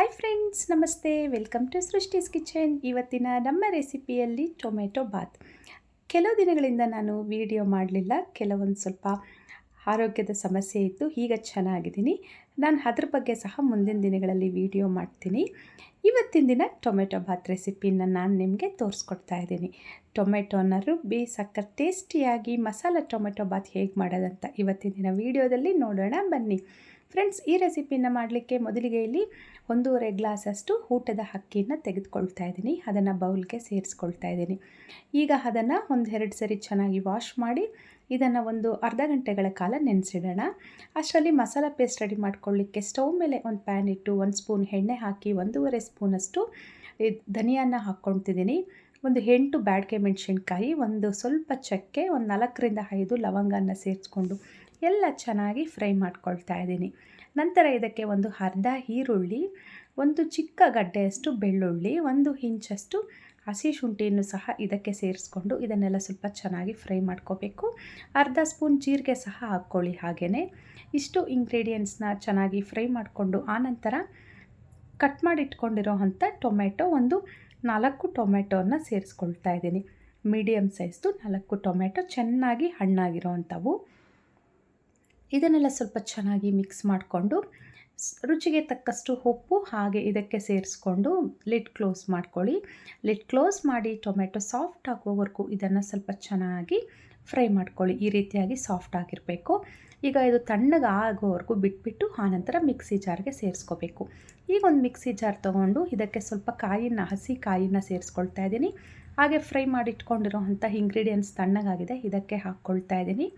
Hi friends ನಮಸ್ತೆ. Welcome to Srishti's kitchen ಇವತ್ತಿನ ನಮ್ಮ ರೆಸಿಪಿಯಲ್ಲಿ ಟೊಮೆಟೊ ಬಾತ್. ಕೆಲವು ದಿನಗಳಿಂದ ನಾನು ವಿಡಿಯೋ ಮಾಡಲಿಲ್ಲ. ಕೆಲವೊಂದು ಸ್ವಲ್ಪ ಆರೋಗ್ಯದ ಸಮಸ್ಯೆ ಇತ್ತು. ಈಗ ಚೆನ್ನಾಗಿದ್ದೀನಿ. ನಾನು ಅದ್ರ ಬಗ್ಗೆ ಸಹ ಮುಂದಿನ ದಿನಗಳಲ್ಲಿ ವಿಡಿಯೋ ಮಾಡ್ತೀನಿ. ಇವತ್ತಿನ ದಿನ ಟೊಮೆಟೊ ಬಾತ್ ರೆಸಿಪಿನ ನಾನು ನಿಮಗೆ ತೋರಿಸ್ಕೊಡ್ತಾ ಇದ್ದೀನಿ. ಟೊಮೆಟೊನ ರುಬ್ಬಿ ಸಕ್ಕರೆ ಟೇಸ್ಟಿಯಾಗಿ ಮಸಾಲ ಟೊಮೆಟೊ ಬಾತ್ ಹೇಗೆ ಮಾಡೋದಂತ ಇವತ್ತಿನ ದಿನ ವಿಡಿಯೋದಲ್ಲಿ ನೋಡೋಣ. ಬನ್ನಿ. ಫ್ರೆಂಡ್ಸ್ ಈ ರೆಸಿಪಿನ ಮಾಡಲಿಕ್ಕೆ ಮೊದಲಿಗೆ ಇಲ್ಲಿ ಒಂದೂವರೆ ಗ್ಲಾಸಷ್ಟು ಊಟದ ಅಕ್ಕಿಯನ್ನು ತೆಗೆದುಕೊಳ್ತಾ ಇದ್ದೀನಿ. ಅದನ್ನು ಬೌಲ್ಗೆ ಸೇರಿಸ್ಕೊಳ್ತಾ ಇದ್ದೀನಿ. ಈಗ ಅದನ್ನು ಒಂದೆರಡು ಸರಿ ಚೆನ್ನಾಗಿ ವಾಶ್ ಮಾಡಿ, ಇದನ್ನು ಒಂದು ಅರ್ಧ ಗಂಟೆಗಳ ಕಾಲ ನೆನೆಸಿಡೋಣ. ಅಷ್ಟರಲ್ಲಿ ಮಸಾಲ ಪೇಸ್ಟ್ ರೆಡಿ ಮಾಡ್ಕೊಳ್ಳಿಕ್ಕೆ ಸ್ಟವ್ ಮೇಲೆ ಒಂದು ಪ್ಯಾನ್ ಇಟ್ಟು, ಒಂದು ಸ್ಪೂನ್ ಎಣ್ಣೆ ಹಾಕಿ, ಒಂದೂವರೆ ಸ್ಪೂನಷ್ಟು ಧನಿಯಾನ ಹಾಕ್ಕೊಳ್ತಿದ್ದೀನಿ. ಒಂದು ಎಂಟು ಬ್ಯಾಡ್ಗೆ ಮೆಣಸಿನ್ಕಾಯಿ, ಒಂದು ಸ್ವಲ್ಪ ಚಕ್ಕೆ, ಒಂದು ನಾಲ್ಕರಿಂದ ಐದು ಲವಂಗನ ಸೇರಿಸ್ಕೊಂಡು ಎಲ್ಲ ಚೆನ್ನಾಗಿ ಫ್ರೈ ಮಾಡ್ಕೊಳ್ತಾ ಇದ್ದೀನಿ. ನಂತರ ಇದಕ್ಕೆ ಒಂದು ಅರ್ಧ ಈರುಳ್ಳಿ, ಒಂದು ಚಿಕ್ಕ ಗಡ್ಡೆಯಷ್ಟು ಬೆಳ್ಳುಳ್ಳಿ, ಒಂದು ಇಂಚಷ್ಟು ಹಸಿ ಶುಂಠಿಯನ್ನು ಸಹ ಇದಕ್ಕೆ ಸೇರಿಸ್ಕೊಂಡು ಇದನ್ನೆಲ್ಲ ಸ್ವಲ್ಪ ಚೆನ್ನಾಗಿ ಫ್ರೈ ಮಾಡ್ಕೋಬೇಕು. ಅರ್ಧ ಸ್ಪೂನ್ ಜೀರಿಗೆ ಸಹ ಹಾಕ್ಕೊಳ್ಳಿ ಹಾಗೆಯೇ ಇಷ್ಟು ಇಂಗ್ರೀಡಿಯೆಂಟ್ಸ್ನ ಚೆನ್ನಾಗಿ ಫ್ರೈ ಮಾಡಿಕೊಂಡು ಆನಂತರ ಕಟ್ ಮಾಡಿಟ್ಕೊಂಡಿರೋ ಅಂಥ ಟೊಮೆಟೊ ಒಂದು ನಾಲ್ಕು ಟೊಮೆಟೊನ ಸೇರಿಸ್ಕೊಳ್ತಾ ಇದ್ದೀನಿ. ಮೀಡಿಯಮ್ ಸೈಜ್ದು ನಾಲ್ಕು ಟೊಮೆಟೊ ಚೆನ್ನಾಗಿ ಹಣ್ಣಾಗಿರೋ ಅಂಥವು. ಇದನ್ನೆಲ್ಲ ಸ್ವಲ್ಪ ಚೆನ್ನಾಗಿ ಮಿಕ್ಸ್ ಮಾಡಿಕೊಂಡು ರುಚಿಗೆ ತಕ್ಕಷ್ಟು ಉಪ್ಪು ಹಾಗೆ ಇದಕ್ಕೆ ಸೇರಿಸ್ಕೊಂಡು ಲಿಡ್ ಕ್ಲೋಸ್ ಮಾಡ್ಕೊಳ್ಳಿ. ಲಿಡ್ ಕ್ಲೋಸ್ ಮಾಡಿ ಟೊಮೆಟೊ ಸಾಫ್ಟ್ ಆಗೋವರೆಗೂ ಇದನ್ನು ಸ್ವಲ್ಪ ಚೆನ್ನಾಗಿ ಫ್ರೈ ಮಾಡ್ಕೊಳ್ಳಿ. ಈ ರೀತಿಯಾಗಿ ಸಾಫ್ಟ್ ಆಗಿರಬೇಕು. ಈಗ ಇದು ತಣ್ಣಗೆ ಆಗೋವರೆಗೂ ಬಿಟ್ಬಿಟ್ಟು ಆನಂತರ ಮಿಕ್ಸಿ ಜಾರ್ಗೆ ಸೇರಿಸ್ಕೋಬೇಕು. ಈಗ ಒಂದು ಮಿಕ್ಸಿ ಜಾರ್ ತೊಗೊಂಡು ಇದಕ್ಕೆ ಸ್ವಲ್ಪ ಕಾಯಿನ, ಹಸಿ ಕಾಯಿನ ಸೇರಿಸ್ಕೊಳ್ತಾ ಇದ್ದೀನಿ. ಹಾಗೆ ಫ್ರೈ ಮಾಡಿ ಇಟ್ಕೊಂಡಿರೋ ಅಂಥ ಇಂಗ್ರೀಡಿಯೆಂಟ್ಸ್ ತಣ್ಣಗಾಗಿದೆ, ಇದಕ್ಕೆ ಹಾಕ್ಕೊಳ್ತಾ ಇದ್ದೀನಿ.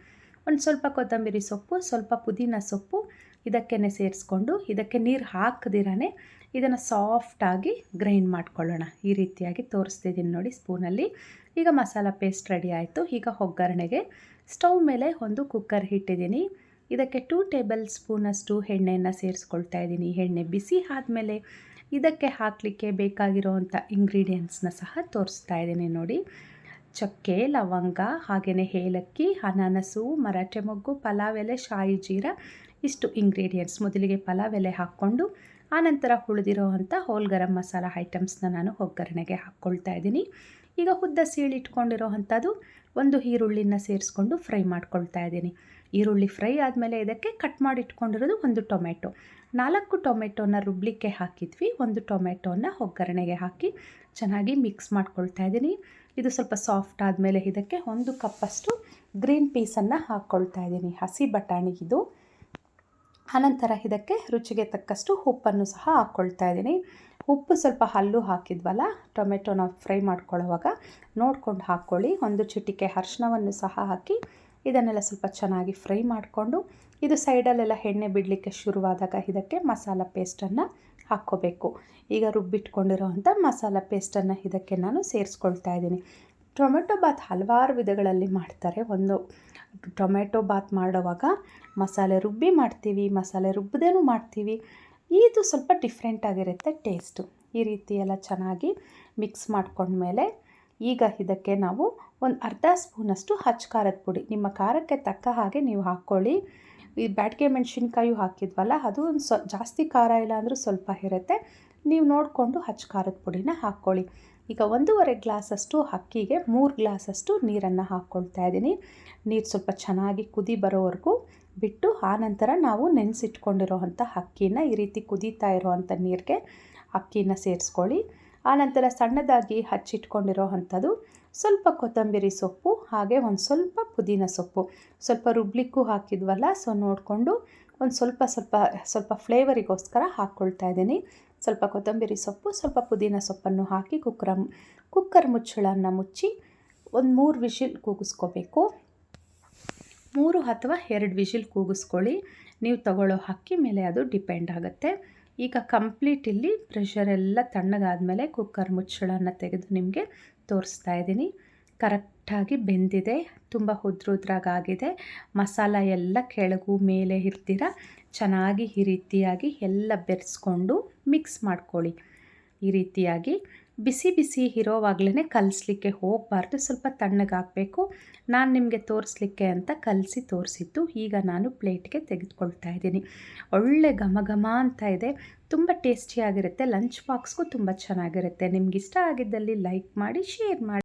ಒಂದು ಸ್ವಲ್ಪ ಕೊತ್ತಂಬರಿ ಸೊಪ್ಪು, ಸ್ವಲ್ಪ ಪುದೀನ ಸೊಪ್ಪು ಇದಕ್ಕೇ ಸೇರಿಸ್ಕೊಂಡು ಇದಕ್ಕೆ ನೀರು ಹಾಕದಿರೇ ಇದನ್ನು ಸಾಫ್ಟಾಗಿ ಗ್ರೈಂಡ್ ಮಾಡ್ಕೊಳ್ಳೋಣ. ಈ ರೀತಿಯಾಗಿ ತೋರಿಸ್ತಿದ್ದೀನಿ ನೋಡಿ ಸ್ಪೂನಲ್ಲಿ. ಈಗ ಮಸಾಲ ಪೇಸ್ಟ್ ರೆಡಿ ಆಯಿತು. ಈಗ ಒಗ್ಗರಣೆಗೆ ಸ್ಟವ್ ಮೇಲೆ ಒಂದು ಕುಕ್ಕರ್ ಇಟ್ಟಿದ್ದೀನಿ ಇದಕ್ಕೆ ಟೂ ಟೇಬಲ್ ಸ್ಪೂನಷ್ಟು ಎಣ್ಣೆಯನ್ನು ಸೇರಿಸ್ಕೊಳ್ತಾ ಇದ್ದೀನಿ ಎಣ್ಣೆ ಬಿಸಿ ಆದಮೇಲೆ ಇದಕ್ಕೆ ಹಾಕಲಿಕ್ಕೆ ಬೇಕಾಗಿರೋವಂಥ ಇಂಗ್ರೀಡಿಯೆಂಟ್ಸ್ನ ಸಹ ತೋರಿಸ್ತಾ ಇದ್ದೀನಿ ನೋಡಿ. ಚಕ್ಕೆ, ಲವಂಗ ಹಾಗೆಯೇ ಏಲಕ್ಕಿ, ಅನಾನಸು, ಮರಾಠೆ ಮೊಗ್ಗು, ಪಲಾವ್ ಎಲೆ, ಶಾಯಿ ಜೀರ, ಇಷ್ಟು ಇಂಗ್ರೀಡಿಯೆಂಟ್ಸ್ ಮೊದಲಿಗೆ ಪಲಾವ್ ಎಲೆ ಹಾಕ್ಕೊಂಡು, ಆನಂತರ ಉಳಿದಿರೋ ಅಂಥ ಹೋಲ್ ಗರಂ ಮಸಾಲ ಐಟಮ್ಸ್ನ ನಾನು ಒಗ್ಗರಣೆಗೆ ಹಾಕ್ಕೊಳ್ತಾ ಇದ್ದೀನಿ. ಈಗ ಉದ್ದ ಸೀಳಿಟ್ಕೊಂಡಿರೋ ಅಂಥದ್ದು ಒಂದು ಈರುಳ್ಳಿನ ಸೇರಿಸ್ಕೊಂಡು ಫ್ರೈ ಮಾಡ್ಕೊಳ್ತಾ ಇದ್ದೀನಿ. ಈರುಳ್ಳಿ ಫ್ರೈ ಆದಮೇಲೆ ಇದಕ್ಕೆ ಕಟ್ ಮಾಡಿ ಇಟ್ಕೊಂಡಿರೋದು ಒಂದು ಟೊಮೆಟೊ. ನಾಲ್ಕು ಟೊಮೆಟೊನ ರುಬ್ಲಿಕ್ಕೆ ಹಾಕಿದ್ವಿ, ಒಂದು ಟೊಮೆಟೊನ ಒಗ್ಗರಣೆಗೆ ಹಾಕಿ ಚೆನ್ನಾಗಿ ಮಿಕ್ಸ್ ಮಾಡ್ಕೊಳ್ತಾ ಇದ್ದೀನಿ. ಇದು ಸ್ವಲ್ಪ ಸಾಫ್ಟ್ ಆದಮೇಲೆ ಇದಕ್ಕೆ ಒಂದು ಕಪ್ಪಷ್ಟು ಗ್ರೀನ್ ಪೀಸನ್ನು ಹಾಕ್ಕೊಳ್ತಾ ಇದ್ದೀನಿ. ಹಸಿ ಬಟಾಣಿ ಇದು. ಆನಂತರ ಇದಕ್ಕೆ ರುಚಿಗೆ ತಕ್ಕಷ್ಟು ಉಪ್ಪನ್ನು ಸಹ ಹಾಕ್ಕೊಳ್ತಾ ಇದ್ದೀನಿ. ಉಪ್ಪು ಸ್ವಲ್ಪ ಹಲ್ಲು ಹಾಕಿದ್ವಲ್ಲ ಟೊಮೆಟೊನ ಫ್ರೈ ಮಾಡ್ಕೊಳ್ಳೋವಾಗ ನೋಡ್ಕೊಂಡು ಹಾಕ್ಕೊಳ್ಳಿ. ಒಂದು ಚಿಟಿಕೆ ಅರ್ಶಿನವನ್ನು ಸಹ ಹಾಕಿ ಇದನ್ನೆಲ್ಲ ಸ್ವಲ್ಪ ಚೆನ್ನಾಗಿ ಫ್ರೈ ಮಾಡಿಕೊಂಡು, ಇದು ಸೈಡಲ್ಲೆಲ್ಲ ಎಣ್ಣೆ ಬಿಡಲಿಕ್ಕೆ ಶುರುವಾದಾಗ ಇದಕ್ಕೆ ಮಸಾಲ ಪೇಸ್ಟನ್ನು ಹಾಕ್ಕೋಬೇಕು. ಈಗ ರುಬ್ಬಿಟ್ಕೊಂಡಿರೋ ಅಂಥ ಮಸಾಲ ಪೇಸ್ಟನ್ನು ಇದಕ್ಕೆ ನಾನು ಸೇರಿಸ್ಕೊಳ್ತಾ ಇದ್ದೀನಿ. ಟೊಮೆಟೊ ಬಾತ್ ಹಲವಾರು ವಿಧಗಳಲ್ಲಿ ಮಾಡ್ತಾರೆ. ಒಂದು ಟೊಮೆಟೊ ಬಾತ್ ಮಾಡುವಾಗ ಮಸಾಲೆ ರುಬ್ಬಿ ಮಾಡ್ತೀವಿ, ಮಸಾಲೆ ರುಬ್ಬದೇನೂ ಮಾಡ್ತೀವಿ. ಇದು ಸ್ವಲ್ಪ ಡಿಫ್ರೆಂಟ್ ಆಗಿರುತ್ತೆ ಟೇಸ್ಟು. ಈ ರೀತಿ ಎಲ್ಲ ಚೆನ್ನಾಗಿ ಮಿಕ್ಸ್ ಮಾಡ್ಕೊಂಡ್ಮೇಲೆ ಈಗ ಇದಕ್ಕೆ ನಾವು ಒಂದು ಅರ್ಧ ಸ್ಪೂನಷ್ಟು ಹಚ್ಚ ಖಾರದ ಪುಡಿ. ನಿಮ್ಮ ಖಾರಕ್ಕೆ ತಕ್ಕ ಹಾಗೆ ನೀವು ಹಾಕ್ಕೊಳ್ಳಿ. ಈ ಬ್ಯಾಟ್ಗೆ ಮೆಣಸಿನ್ಕಾಯಿ ಹಾಕಿದ್ವಲ್ಲ, ಅದು ಒಂದು ಸ್ವ ಜಾಸ್ತಿ ಖಾರ ಇಲ್ಲ ಅಂದರೂ ಸ್ವಲ್ಪ ಇರುತ್ತೆ. ನೀವು ನೋಡಿಕೊಂಡು ಹಚ್ಚ ಖಾರದ ಪುಡಿನ ಹಾಕ್ಕೊಳ್ಳಿ ಈಗ ಒಂದೂವರೆ ಗ್ಲಾಸಷ್ಟು ಅಕ್ಕಿಗೆ ಮೂರು ಗ್ಲಾಸಷ್ಟು ನೀರನ್ನು ಹಾಕ್ಕೊಳ್ತಾ ಇದ್ದೀನಿ. ನೀರು ಸ್ವಲ್ಪ ಚೆನ್ನಾಗಿ ಕುದಿ ಬರೋವರೆಗೂ ಬಿಟ್ಟು ಆನಂತರ ನಾವು ನೆನೆಸಿಟ್ಕೊಂಡಿರೋವಂಥ ಅಕ್ಕಿನ ಈ ರೀತಿ ಕುದೀತಾ ಇರೋವಂಥ ನೀರಿಗೆ ಅಕ್ಕಿನ ಸೇರಿಸ್ಕೊಳ್ಳಿ. ಆನಂತರ ಸಣ್ಣದಾಗಿ ಹಚ್ಚಿಟ್ಕೊಂಡಿರೋ ಅಂಥದ್ದು ಸ್ವಲ್ಪ ಕೊತ್ತಂಬರಿ ಸೊಪ್ಪು, ಹಾಗೆ ಒಂದು ಸ್ವಲ್ಪ ಪುದೀನ ಸೊಪ್ಪು. ಸ್ವಲ್ಪ ರುಬ್ಲಿಕ್ಕೂ ಹಾಕಿದ್ವಲ್ಲ ಸೊ ನೋಡಿಕೊಂಡು ಒಂದು ಸ್ವಲ್ಪ ಸ್ವಲ್ಪ ಸ್ವಲ್ಪ ಫ್ಲೇವರಿಗೋಸ್ಕರ ಹಾಕ್ಕೊಳ್ತಾ ಇದ್ದೀನಿ. ಸ್ವಲ್ಪ ಕೊತ್ತಂಬರಿ ಸೊಪ್ಪು, ಸ್ವಲ್ಪ ಪುದೀನ ಸೊಪ್ಪನ್ನು ಹಾಕಿ ಕುಕ್ಕರ ಕುಕ್ಕರ್ ಮುಚ್ಚಳನ್ನು ಮುಚ್ಚಿ ಒಂದು ಮೂರು ವಿಷಿಲ್ ಕೂಗಿಸ್ಕೋಬೇಕು. ಮೂರು ಅಥವಾ ಎರಡು ವಿಷಿಲ್ ಕೂಗಿಸ್ಕೊಳ್ಳಿ. ನೀವು ತಗೊಳ್ಳೋ ಅಕ್ಕಿ ಮೇಲೆ ಅದು ಡಿಪೆಂಡ್ ಆಗುತ್ತೆ. ಈಗ ಕಂಪ್ಲೀಟ್ ಇಲ್ಲಿ ಪ್ರೆಷರ್ ಎಲ್ಲ ತಣ್ಣಗಾದಮೇಲೆ ಕುಕ್ಕರ್ ಮುಚ್ಚಳನ್ನು ತೆಗೆದು ನಿಮಗೆ ತೋರಿಸ್ತಾ ಇದ್ದೀನಿ. ಕರೆಕ್ಟಾಗಿ ಬೆಂದಿದೆ, ತುಂಬ ಉದ್ರುದ್ರಾಗಾಗಿದೆ. ಮಸಾಲ ಎಲ್ಲ ಕೆಳಗು ಮೇಲೆ ಇರ್ತೀರ, ಚೆನ್ನಾಗಿ ಈ ರೀತಿಯಾಗಿ ಎಲ್ಲ ಬೆರೆಸ್ಕೊಂಡು ಮಿಕ್ಸ್ ಮಾಡ್ಕೊಳ್ಳಿ. ಈ ರೀತಿಯಾಗಿ ಬಿಸಿ ಬಿಸಿ ಇರೋವಾಗ್ಲೇ ಕಲಿಸ್ಲಿಕ್ಕೆ ಹೋಗಬಾರ್ದು, ಸ್ವಲ್ಪ ತಣ್ಣಗಾಗಬೇಕು. ನಾನು ನಿಮಗೆ ತೋರಿಸ್ಲಿಕ್ಕೆ ಅಂತ ಕಲಸಿ ತೋರಿಸಿದ್ದು ಈಗ ನಾನು ಪ್ಲೇಟ್ಗೆ ತೆಗೆದುಕೊಳ್ತಾ ಇದ್ದೀನಿ. ಒಳ್ಳೆ ಘಮ ಘಮ ಅಂತ ಇದೆ. ತುಂಬ ಟೇಸ್ಟಿಯಾಗಿರುತ್ತೆ. ಲಂಚ್ ಬಾಕ್ಸ್ಗೂ ತುಂಬ ಚೆನ್ನಾಗಿರುತ್ತೆ. ನಿಮ್ಗೆ ಇಷ್ಟ ಆಗಿದ್ದಲ್ಲಿ ಲೈಕ್ ಮಾಡಿ, ಶೇರ್ ಮಾಡಿ.